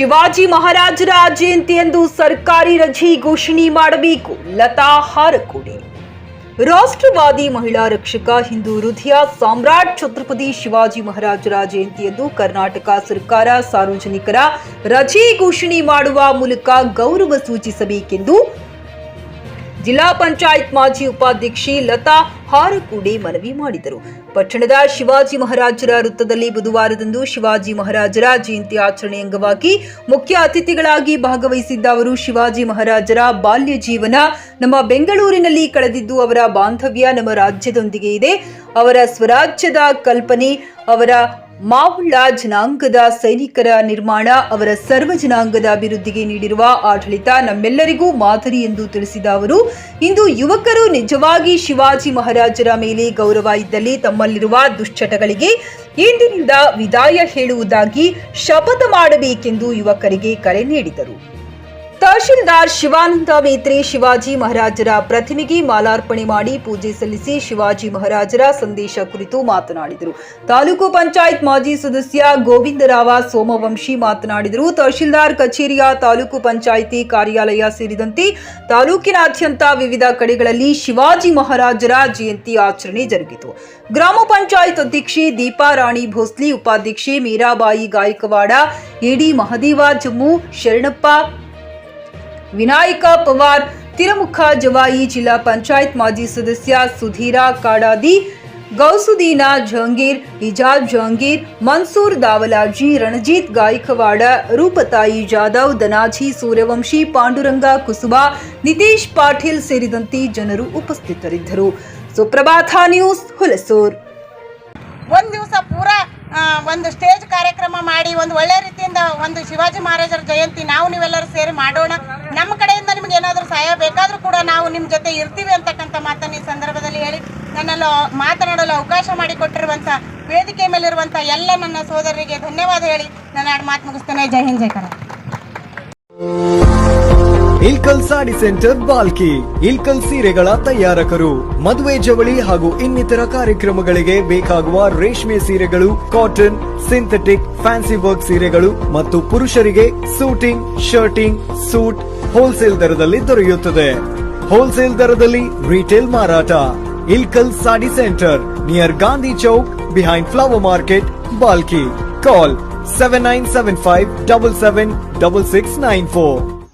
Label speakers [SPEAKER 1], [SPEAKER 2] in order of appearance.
[SPEAKER 1] ಶಿವಾಜಿ ಮಹಾರಾಜರ ಜಯಂತಿಯಂದು ಸರ್ಕಾರಿ ರಜೆ ಘೋಷಣೆ ಮಾಡಬೇಕು. ಲತಾ ಹಾರಕೋಡಿ. ರಾಷ್ಟ್ರವಾದಿ ಮಹಿಳಾ ರಕ್ಷಕ ಹಿಂದೂ ಹೃದಯ ಸಾಮ್ರಾಟ್ ಛತ್ರಪತಿ ಶಿವಾಜಿ ಮಹಾರಾಜರ ಜಯಂತಿಯಂದು ಕರ್ನಾಟಕ ಸರ್ಕಾರ ಸಾರ್ವಜನಿಕರ ರಜೆ ಘೋಷಣೆ ಮಾಡುವ ಮೂಲಕ ಗೌರವ ಸೂಚಿಸಬೇಕೆಂದು ಜಿಲ್ಲಾ ಪಂಚಾಯತ್ ಮಾಜಿ ಉಪಾಧ್ಯಕ್ಷಿ ಲತಾ ಹಾರಕೂಡಿ ಮನವಿ ಮಾಡಿದರು. ಪಟ್ಟಣದ ಶಿವಾಜಿ ಮಹಾರಾಜರ ವೃತ್ತದಲ್ಲಿ ಬುಧವಾರದಂದು ಶಿವಾಜಿ ಮಹಾರಾಜರ ಜಯಂತಿ ಆಚರಣೆ ಅಂಗವಾಗಿ ಮುಖ್ಯ ಅತಿಥಿಗಳಾಗಿ ಭಾಗವಹಿಸಿದ್ದ ಅವರು ಶಿವಾಜಿ ಮಹಾರಾಜರ ಬಾಲ್ಯ ಜೀವನ ನಮ್ಮ ಬೆಂಗಳೂರಿನಲ್ಲಿ ಕಳೆದಿದ್ದು ಅವರ ಬಾಂಧವ್ಯ ನಮ್ಮ ರಾಜ್ಯದೊಂದಿಗೆ ಇದೆ. ಅವರ ಸ್ವರಾಜ್ಯದ ಕಲ್ಪನೆ, ಅವರ ಮಾವುಳ್ಳ ಜನಾಂಗದ ಸೈನಿಕರ ನಿರ್ಮಾಣ ಅವರ ಸರ್ವ ಜನಾಂಗದ ಅಭಿವೃದ್ಧಿಗೆ ನೀಡಿರುವ ಆಡಳಿತ ನಮ್ಮೆಲ್ಲರಿಗೂ ಮಾದರಿ ಎಂದು ತಿಳಿಸಿದ ಅವರು, ಇಂದು ಯುವಕರು ನಿಜವಾಗಿ ಶಿವಾಜಿ ಮಹಾರಾಜರ ಮೇಲೆ ಗೌರವ ಇದ್ದಲ್ಲಿ ತಮ್ಮಲ್ಲಿರುವ ದುಶ್ಚಟಗಳಿಗೆ ಇಂದಿನಿಂದ ವಿದಾಯ ಹೇಳುವುದಾಗಿ ಶಪಥ ಮಾಡಬೇಕೆಂದು ಯುವಕರಿಗೆ ಕರೆ ನೀಡಿದರು. ತಹಶೀಲ್ದಾರ್ ಶಿವಾನಂದ ಮೇತ್ರಿ ಶಿವಾಜಿ ಮಹಾರಾಜರ ಪ್ರತಿಮೆಗೆ ಮಾಲಾರ್ಪಣೆ ಮಾಡಿ ಪೂಜೆ ಸಲ್ಲಿಸಿ ಶಿವಾಜಿ ಮಹಾರಾಜರ ಸಂದೇಶ ಕುರಿತು ಮಾತನಾಡಿದರು. ತಾಲೂಕು ಪಂಚಾಯತ್ ಮಾಜಿ ಸದಸ್ಯ ಗೋವಿಂದರಾವ ಸೋಮವಂಶಿ ಮಾತನಾಡಿದರು. ತಹಶೀಲ್ದಾರ್ ಕಚೇರಿಯ ತಾಲೂಕು ಪಂಚಾಯಿತಿ ಕಾರ್ಯಾಲಯ ಸೇರಿದಂತೆ ತಾಲೂಕಿನಾದ್ಯಂತ ವಿವಿಧ ಕಡೆಗಳಲ್ಲಿ ಶಿವಾಜಿ ಮಹಾರಾಜರ ಜಯಂತಿ ಆಚರಣೆ ಜರುಗಿತು. ಗ್ರಾಮ ಪಂಚಾಯತ್ ಅಧ್ಯಕ್ಷೆ ದೀಪಾ ರಾಣಿ ಭೋಸ್ಲಿ, ಉಪಾಧ್ಯಕ್ಷೆ ಮೀರಾಬಾಯಿ ಗಾಯಕವಾಡ, ಎಡಿ ಮಹದೇವ ಜಮ್ಮು, ಶರಣಪ್ಪ ವಿನಾಯಕ ಪವಾರ್, ತಿರುಮುಖ ಜವಾಯಿ ಜಿಲ್ಲಾ ಪಂಚಾಯತ್ ಮಾಜಿ ಸದಸ್ಯ ಸುಧೀರ ಕಾಡಾದಿ ಗೌಸುದೀನ ಜಹಂಗೀರ್ ಇಜಾಜ್ ಜಹಂಗೀರ್, ಮನ್ಸೂರ್ ದಾವಲಾಜಿ, ರಣಜಿತ್ ಗಾಯಕವಾಡ, ರೂಪತಾಯಿ ಜಾಧವ್ ದನಾಜಿ ಸೂರ್ಯವಂಶಿ, ಪಾಂಡುರಂಗ ಕುಸುಬ, ನಿತೇಶ್ ಪಾಟೀಲ್ ಸೇರಿದಂತೆ ಜನರು ಉಪಸ್ಥಿತರಿದ್ದರು. ಸುಪ್ರಭಾತ ನ್ಯೂಸ್ ಹುಲಸೂರ್.
[SPEAKER 2] ಒಂದು ದಿವಸ ಪೂರಾ ಒಂದು ಸ್ಟೇಜ್ ಕಾರ್ಯಕ್ರಮ ಮಾಡಿ, ಒಂದು ಒಳ್ಳೆ ರೀತಿಯಿಂದ ಒಂದು ಶಿವಾಜಿ ಮಹಾರಾಜರ ಜಯಂತಿ ನಾವು ನೀವೆಲ್ಲರೂ ಸೇರಿ ಮಾಡೋಣ. ನಮ್ಮ ಕಡೆಯಿಂದ ನಿಮ್ಗೆ ಏನಾದರೂ ಸಹಾಯ ಬೇಕಾದರೂ ಕೂಡ ನಾವು ನಿಮ್ಮ ಜೊತೆ ಇರ್ತೀವಿ ಅಂತಕ್ಕಂಥ ಮಾತನ್ನು ಈ ಸಂದರ್ಭದಲ್ಲಿ ಹೇಳಿ, ನನ್ನಲ್ಲಿ ಮಾತನಾಡಲು ಅವಕಾಶ ಮಾಡಿಕೊಟ್ಟಿರುವಂಥ ವೇದಿಕೆ ಮೇಲಿರುವಂಥ ಎಲ್ಲ ನನ್ನ ಸೋದರರಿಗೆ ಧನ್ಯವಾದ ಹೇಳಿ ನನ್ನ ಮಾತು ಮುಗಿಸ್ತೇನೆ. ಜೈ ಹಿಂದ್, ಜೈ
[SPEAKER 3] ಇಲ್ಕಲ್ ಸಾಡಿ ಸೆಂಟರ್ ಬಾಲ್ಕಿ. ಇಲ್ಕಲ್ ಸೀರೆಗಳ ತಯಾರಕರು, ಮದುವೆ ಜವಳಿ ಹಾಗೂ ಇನ್ನಿತರ ಕಾರ್ಯಕ್ರಮಗಳಿಗೆ ಬೇಕಾಗುವ ರೇಷ್ಮೆ ಸೀರೆಗಳು, ಕಾಟನ್, ಸಿಂಥೆಟಿಕ್, ಫ್ಯಾನ್ಸಿ ವರ್ಕ್ ಸೀರೆಗಳು ಮತ್ತು ಪುರುಷರಿಗೆ ಸೂಟಿಂಗ್, ಶರ್ಟಿಂಗ್, ಸೂಟ್ ಹೋಲ್ಸೇಲ್ ದರದಲ್ಲಿ ದೊರೆಯುತ್ತದೆ. ಹೋಲ್ಸೇಲ್ ದರದಲ್ಲಿ ರಿಟೇಲ್ ಮಾರಾಟ. Ilkal sari centre near Gandhi Chowk behind flower market Balki. Call seven nine seven five double seven double six nine four